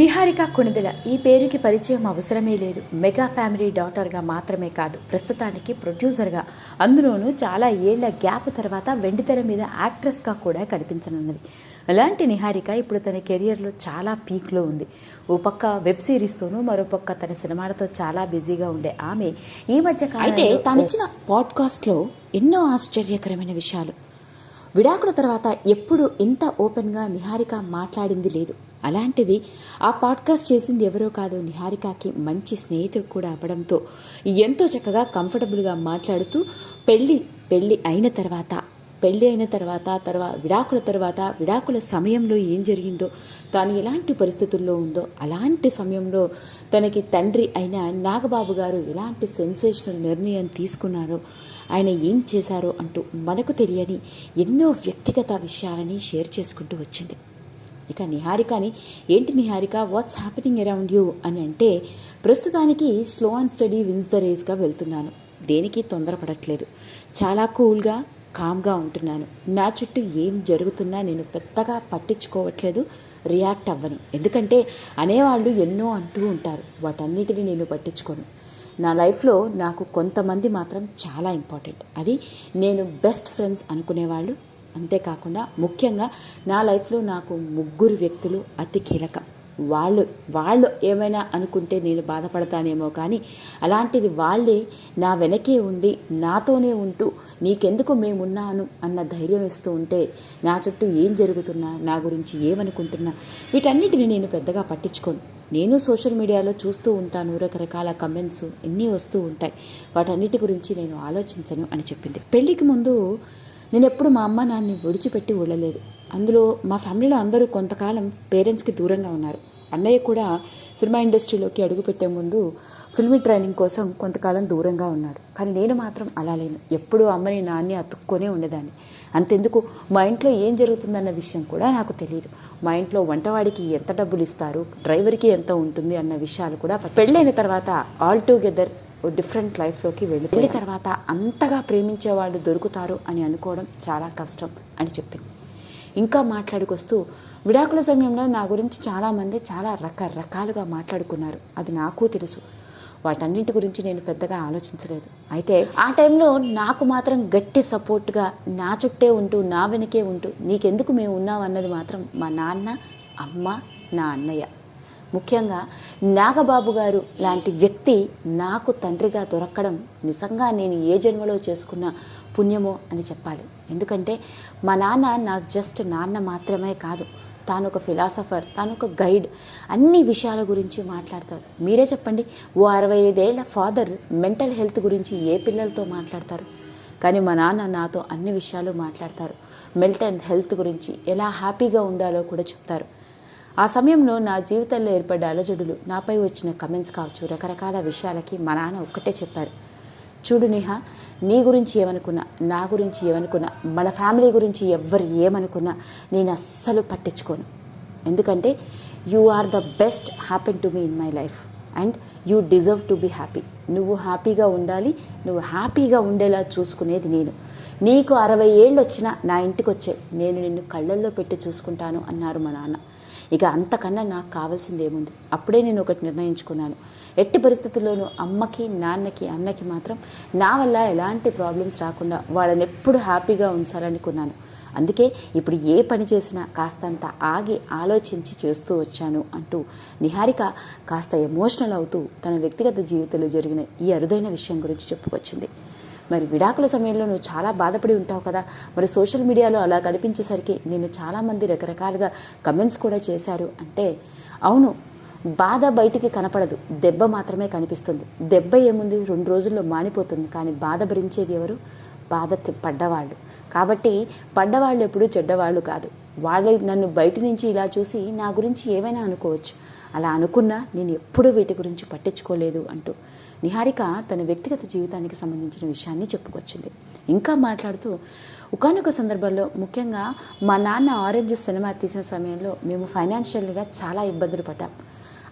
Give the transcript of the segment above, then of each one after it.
నిహారిక కొణిదెల ఈ పేరుకి పరిచయం అవసరమే లేదు. మెగా ఫ్యామిలీ డాటర్గా మాత్రమే కాదు ప్రస్తుతానికి ప్రొడ్యూసర్గా. అందులోనూ చాలా ఏళ్ళ గ్యాప్ తర్వాత వెండితెర మీద యాక్ట్రెస్గా కూడా కనిపించనున్నది. అలాంటి నిహారిక ఇప్పుడు తన కెరియర్లో చాలా పీక్లో ఉంది. ఓ పక్క వెబ్ సిరీస్తోనూ మరో పక్క తన సినిమాలతో చాలా బిజీగా ఉండే ఆమె ఈ మధ్య అయితే తానిచ్చిన పాడ్కాస్ట్లో ఎన్నో ఆశ్చర్యకరమైన విషయాలు. విడాకుల తర్వాత ఎప్పుడు ఇంత ఓపెన్గా నిహారిక మాట్లాడింది లేదు. అలాంటిది ఆ పాడ్కాస్ట్ చేసింది ఎవరో కాదు నిహారికకి మంచి స్నేహితుడు కూడా అవ్వడంతో ఎంతో చక్కగా కంఫర్టబుల్గా మాట్లాడుతూ పెళ్ళి పెళ్ళి అయిన తర్వాత పెళ్ళి అయిన తర్వాత తర్వాత విడాకుల తర్వాత విడాకుల సమయంలో ఏం జరిగిందో తాను ఎలాంటి పరిస్థితుల్లో ఉందో అలాంటి సమయంలో తనకి తండ్రి అయిన నాగబాబు గారు ఎలాంటి సెన్సేషనల్ నిర్ణయం తీసుకున్నారో ఆయన ఏం చేశారో అంటూ మనకు తెలియని ఎన్నో వ్యక్తిగత విషయాలని షేర్ చేసుకుంటూ వచ్చింది. ఇక నిహారికని ఏంటి Niharika what's happening around you అని అంటే ప్రస్తుతానికి slow and steady wins the రేస్గా వెళ్తున్నాను. దేనికి తొందరపడట్లేదు. చాలా కూల్గా కామ్గా ఉంటున్నాను. నా చుట్టూ ఏం జరుగుతున్నా నేను పెద్దగా పట్టించుకోవట్లేదు రియాక్ట్ అవ్వను. ఎందుకంటే అనేవాళ్ళు ఎన్నో అంటూ ఉంటారు వాటన్నిటిని నేను పట్టించుకోను. నా లైఫ్లో నాకు కొంతమంది మాత్రం చాలా ఇంపార్టెంట్ అది నేను బెస్ట్ ఫ్రెండ్స్ అనుకునేవాళ్ళు అంతేకాకుండా ముఖ్యంగా నా లైఫ్లో నాకు ముగ్గురు వ్యక్తులు అతి కీలకం. వాళ్ళు వాళ్ళు ఏమైనా అనుకుంటే నేను బాధపడతానేమో కానీ అలాంటిది వాళ్ళే నా వెనకే ఉండి నాతోనే ఉంటూ నీకెందుకు మేమున్నాను అన్న ధైర్యం ఇస్తూ ఉంటే నా చుట్టూ ఏం జరుగుతున్నా నా గురించి ఏమనుకుంటున్నా వీటన్నిటిని నేను పెద్దగా పట్టించుకోను. నేను సోషల్ మీడియాలో చూస్తూ ఉంటాను రకరకాల కమెంట్స్ ఎన్ని వస్తూ ఉంటాయి వాటన్నిటి గురించి నేను ఆలోచించను అని చెప్పింది. పెళ్ళికి ముందు నేను ఎప్పుడు మా అమ్మ నాన్ని విడిచిపెట్టి వెళ్ళలేదు అందులో మా ఫ్యామిలీలో అందరూ కొంతకాలం పేరెంట్స్కి దూరంగా ఉన్నారు. అన్నయ్య కూడా సినిమా ఇండస్ట్రీలోకి అడుగుపెట్టే ముందు ఫిల్మీ ట్రైనింగ్ కోసం కొంతకాలం దూరంగా ఉన్నాడు కానీ నేను మాత్రం అలా లేను. ఎప్పుడూ అమ్మని నాన్ని అతుక్కునే ఉండేదాన్ని. అంతెందుకు? మా ఇంట్లో ఏం జరుగుతుందన్న విషయం కూడా నాకు తెలియదు మా ఇంట్లో వంటవాడికి ఎంత డబ్బులు ఇస్తారు డ్రైవర్కి ఎంత ఉంటుంది అన్న విషయాలు కూడా పెళ్ళైన తర్వాత ఆల్ టుగెదర్ డిఫరెంట్ లైఫ్లోకి వెళ్ళి వెళ్ళిన తర్వాత అంతగా ప్రేమించే వాళ్ళు దొరుకుతారు అని అనుకోవడం చాలా కష్టం అని చెప్పింది. ఇంకా మాట్లాడుకొస్తూ విడాకుల సమయంలో నా గురించి చాలామంది చాలా రకరకాలుగా మాట్లాడుకున్నారు. అది నాకు తెలుసు. వాటన్నింటి గురించి నేను పెద్దగా ఆలోచించలేదు. అయితే ఆ టైంలో నాకు మాత్రం గట్టి సపోర్ట్గా నా చుట్టే ఉంటూ నా వెనకే ఉంటూ నీకెందుకు మేము ఉన్నాం అన్నది మాత్రం మా నాన్న అమ్మ నా అన్నయ్య ముఖ్యంగా నాగబాబు గారు లాంటి వ్యక్తి నాకు తండ్రిగా దొరకడం నిజంగా నేను ఏ జన్మలో చేసుకున్న పుణ్యమో అని చెప్పాలి. ఎందుకంటే మా నాన్న నాకు జస్ట్ నాన్న మాత్రమే కాదు తాను ఒక ఫిలాసఫర్ తాను ఒక గైడ్ అన్ని విషయాల గురించి మాట్లాడతారు. మీరే చెప్పండి ఓ అరవై ఐదేళ్ళ ఫాదర్ మెంటల్ హెల్త్ గురించి ఏ పిల్లలతో మాట్లాడతారు? కానీ మా నాన్న నాతో అన్ని విషయాలు మాట్లాడతారు. మెంటల్ హెల్త్ గురించి ఎలా హ్యాపీగా ఉండాలో కూడా చెప్తారు. ఆ సమయంలో నా జీవితంలో ఏర్పడ్డ అలజడులు నాపై వచ్చిన కమెంట్స్ కావచ్చు రకరకాల విషయాలకి మా నాన్న ఒక్కటే చెప్పారు. చూడు నేహ నీ గురించి ఏమనుకున్నా నా గురించి ఏమనుకున్నా మన ఫ్యామిలీ గురించి ఎవ్వరు ఏమనుకున్నా నేను అస్సలు పట్టించుకోను. ఎందుకంటే you are the best happen to me in my life and you deserve to be happy నువ్వు హ్యాపీగా ఉండాలి నువ్వు హ్యాపీగా ఉండేలా చూసుకునేది నేను. నీకు అరవై ఏళ్ళు వచ్చినా నా ఇంటికి వచ్చే నేను నిన్ను కళ్ళల్లో పెట్టి చూసుకుంటాను అన్నారు మా నాన్న. ఇక అంతకన్నా నాకు కావాల్సింది ఏముంది అప్పుడే నేను ఒకటి నిర్ణయించుకున్నాను. ఎట్టి పరిస్థితుల్లోనూ అమ్మకి నాన్నకి అన్నకి మాత్రం నా వల్ల ఎలాంటి ప్రాబ్లమ్స్ రాకుండా వాళ్ళని ఎప్పుడు హ్యాపీగా ఉంచాలనుకున్నాను. అందుకే ఇప్పుడు ఏ పని చేసినా కాస్తంత ఆగి ఆలోచించి చేస్తూ వచ్చాను అంటూ నిహారిక కాస్త ఎమోషనల్ అవుతూ తన వ్యక్తిగత జీవితంలో జరిగిన ఈ అరుదైన విషయం గురించి చెప్పుకొచ్చింది. మరి విడాకుల సమయంలో నువ్వు చాలా బాధపడి ఉంటావు కదా. మరి సోషల్ మీడియాలో అలా కనిపించేసరికి నేను చాలామంది రకరకాలుగా కమెంట్స్ కూడా చేశారు. అంటే అవును బాధ బయటికి కనపడదు. దెబ్బ మాత్రమే కనిపిస్తుంది. దెబ్బ ఏముంది? రెండు రోజుల్లో మానిపోతుంది. కానీ బాధ భరించేది ఎవరు? బాధ పడ్డవాళ్ళు. కాబట్టి పడ్డవాళ్ళు ఎప్పుడు చెడ్డవాళ్ళు కాదు. వాళ్ళ నన్ను బయట నుంచి ఇలా చూసి నా గురించి ఏమైనా అనుకోవచ్చు. అలా అనుకున్నా నేను ఎప్పుడూ వీటి గురించి పట్టించుకోలేదు అంటూ. నిహారిక తన వ్యక్తిగత జీవితానికి సంబంధించిన విషయాన్ని చెప్పుకొచ్చింది. ఇంకా మాట్లాడుతూ ఒకనొక సందర్భంలో ముఖ్యంగా మా నాన్న ఆరెంజ్ సినిమా తీసిన సమయంలో మేము ఫైనాన్షియల్గా చాలా ఇబ్బందులు పడ్డాం.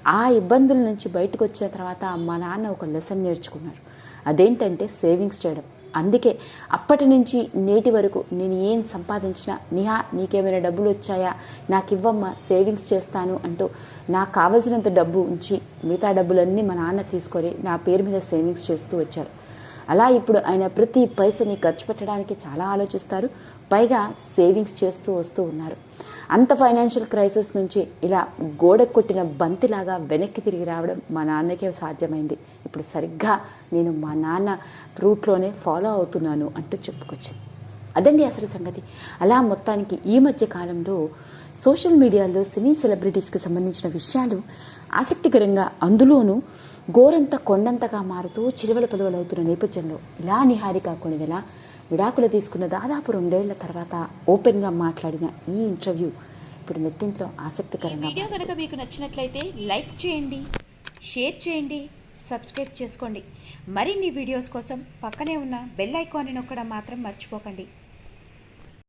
ఆ ఇబ్బందుల నుంచి బయటకు వచ్చిన తర్వాత మా నాన్న ఒక లెసన్ నేర్చుకున్నారు. అదేంటంటే సేవింగ్స్ చేయడం. అందుకే అప్పటి నుంచి నేటి వరకు నేను ఏం సంపాదించినా నిహా నీకేమైనా డబ్బులు వచ్చాయా? నాకు ఇవ్వమ్మా సేవింగ్స్ చేస్తాను అంటూ నాకు కావలసినంత డబ్బు ఉంచి మిగతా డబ్బులన్నీ మా నాన్న తీసుకొని నా పేరు మీద సేవింగ్స్ చేస్తూ వచ్చారు. అలా ఇప్పుడు ఆయన ప్రతి పైసని ఖర్చు పెట్టడానికి చాలా ఆలోచిస్తారు. పైగా సేవింగ్స్ చేస్తూ వస్తూ ఉన్నారు. అంత ఫైనాన్షియల్ క్రైసిస్ నుంచి ఇలా గోడ కొట్టిన బంతిలాగా వెనక్కి తిరిగి రావడం మా నాన్నకే సాధ్యమైంది. ఇప్పుడు సరిగ్గా నేను మా నాన్న రూట్లోనే ఫాలో అవుతున్నాను అంటూ చెప్పుకొచ్చింది. అదండి అసలు సంగతి. అలా మొత్తానికి ఈ మధ్య కాలంలో సోషల్ మీడియాలో సినీ సెలబ్రిటీస్కి సంబంధించిన విషయాలు ఆసక్తికరంగా అందులోనూ గోరంత కొండంతగా మారుతూ చిలువల పలువలవుతున్న నేపథ్యంలో ఇలా నిహారిక కొణిదెల విడాకులు తీసుకున్న దాదాపు రెండేళ్ళ తర్వాత ఓపెన్గా మాట్లాడిన ఈ ఇంటర్వ్యూ ఇప్పుడు నెట్టింట్లో ఆసక్తికరంగా వీడియో కనుక మీకు నచ్చినట్లయితే లైక్ చేయండి షేర్ చేయండి సబ్స్క్రైబ్ చేసుకోండి. మరిన్ని వీడియోస్ కోసం పక్కనే ఉన్న బెల్ ఐకాన్ని నొక్కడం మాత్రం మర్చిపోకండి.